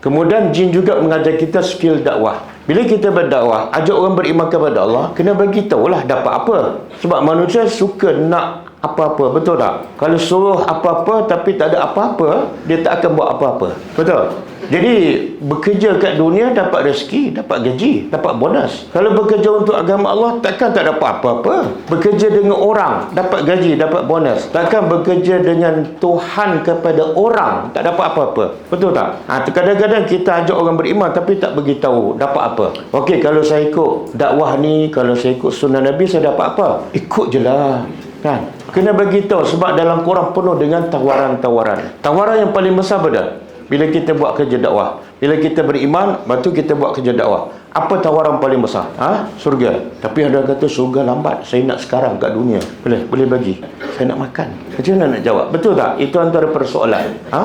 Kemudian jin juga mengajar kita skill dakwah. Bila kita berdakwah, ajak orang beriman kepada Allah, kena bagi tahulah dapat apa. Sebab manusia suka nak apa-apa, betul tak? Kalau suruh apa-apa tapi tak ada apa-apa, dia tak akan buat apa-apa. Betul? Jadi bekerja kat dunia dapat rezeki, dapat gaji, dapat bonus. Kalau bekerja untuk agama Allah takkan tak dapat apa-apa. Bekerja dengan orang dapat gaji, dapat bonus. Takkan bekerja dengan Tuhan kepada orang tak dapat apa-apa. Betul tak? Ha, kadang-kadang kita ajak orang beriman tapi tak beritahu dapat apa. Okey, kalau saya ikut dakwah ni, kalau saya ikut sunnah Nabi saya dapat apa? Ikut je lah. Kan? Kena bagi tahu sebab dalam Quran penuh dengan tawaran-tawaran. Tawaran yang paling besar pada bila kita buat kerja dakwah. Bila kita beriman, batu kita buat kerja dakwah. Apa tawaran paling besar? Ha? Surga. Tapi ada kata surga lambat. Saya nak sekarang kat dunia. Boleh? Boleh bagi. Saya nak makan. Macam mana nak jawab? Betul tak? Itu antara persoalan. Ha?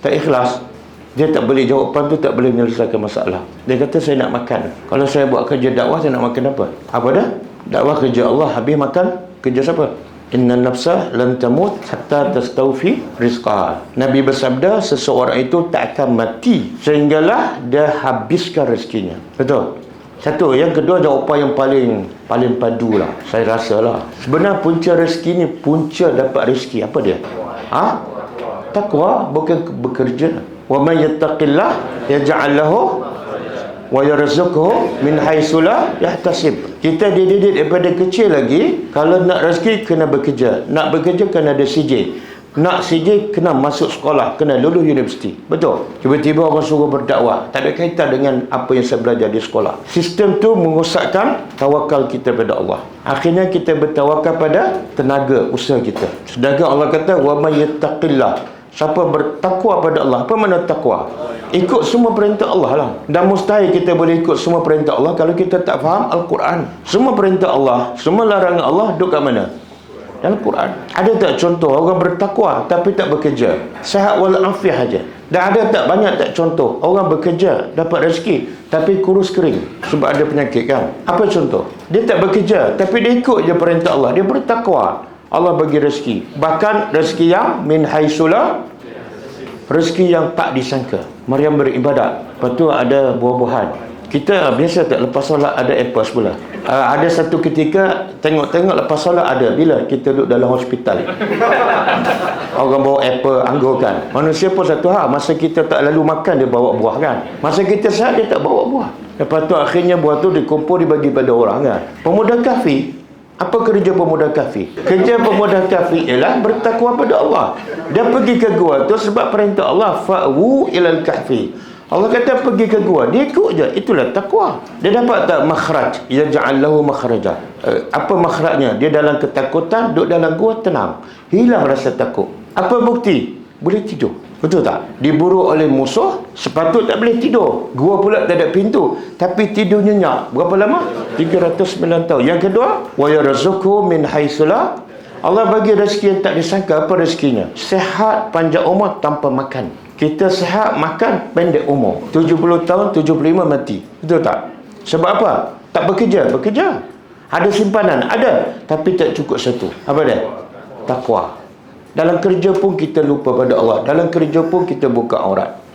Tak ikhlas. Dia tak boleh jawapan tu tak boleh menyelesaikan masalah. Dia kata saya nak makan. Kalau saya buat kerja dakwah saya nak makan apa? Apa dah? Dakwah kerja Allah habis makan kerja siapa? Inna nafsa lan tamut hatta tastawfi rizqaha. Nabi bersabda seseorang itu tak akan mati sehinggalah dia habiskan rezekinya. Betul? Satu, yang kedua jawapan yang paling paling padu lah. Saya rasa lah. Sebenarnya punca rezeki ni punca dapat rezeki. Apa dia? Ha? Takwa bukan bekerja. Wa man yattaqillah yaj'al lahu wa yarzuqhu min haitsu la yahtasib. Kita dididik daripada kecil lagi kalau nak rezeki kena bekerja. Nak bekerja kena ada CJ. Nak CJ kena masuk sekolah, kena lulus universiti. Betul. Tiba-tiba orang suruh berdakwah, tak ada kaitan dengan apa yang saya belajar di sekolah. Sistem tu mengosakkan tawakal kita pada Allah. Akhirnya kita bertawakal pada tenaga usaha kita. Sedangkan Allah kata wa may yattaqillah Siapa bertakwa pada Allah Apa makna takwa? Ikut semua perintah Allah lah Dan mustahil kita boleh ikut semua perintah Allah Kalau kita tak faham Al-Quran Semua perintah Allah Semua larangan Allah Duduk kat mana? Dalam Quran Ada tak contoh Orang bertakwa Tapi tak bekerja Sehat walafiah aja. Dan ada tak banyak tak contoh Orang bekerja Dapat rezeki Tapi kurus kering Sebab ada penyakit kan Apa contoh? Dia tak bekerja Tapi dia ikut je perintah Allah Dia bertakwa Allah bagi rezeki. Bahkan rezeki yang min haisula rezeki yang tak disangka. Maryam beribadat. Lepas tu ada buah-buahan. Kita biasa tak lepas solat ada apple sebelah uh, ada satu ketika tengok-tengok lepas solat ada. Bila? Kita duduk dalam hospital. Orang bawa apple anggur kan. Manusia pun satu hal. Masa kita tak lalu makan dia bawa buah kan. Masa kita sehat dia tak bawa buah. Lepas tu akhirnya buah tu dikumpul dibagi pada orang kan. Pemuda kafir apa kerja pemuda kafir? Kerja pemuda kafir ialah bertakwa pada Allah. Dia pergi ke gua tu sebab perintah Allah fa'wu ilal kahfi. Allah kata pergi ke gua, dia ikut je. Itulah takwa. Dia dapat tak makhraj? Ya ja'allahu makhraja. Uh, apa makhrajnya? Dia dalam ketakutan, duduk dalam gua tenang. Hilang rasa takut. Apa bukti? Boleh tidur. Betul tak? Diburu oleh musuh, sepatut tak boleh tidur. Gua pula tak ada pintu. Tapi tidur nyenyak. Berapa lama? 309 tahun. Yang kedua, yarzuqhu min haitsula Allah bagi rezeki yang tak disangka apa rezekinya? Sehat panjang umur tanpa makan. Kita sehat makan pendek umur. 70 tahun, 75 mati. Betul tak? Sebab apa? Tak bekerja, bekerja. Ada simpanan, ada. Tapi tak cukup satu. Apa dia? Takwa. Dalam kerja pun kita lupa pada Allah. Dalam kerja pun kita buka aurat.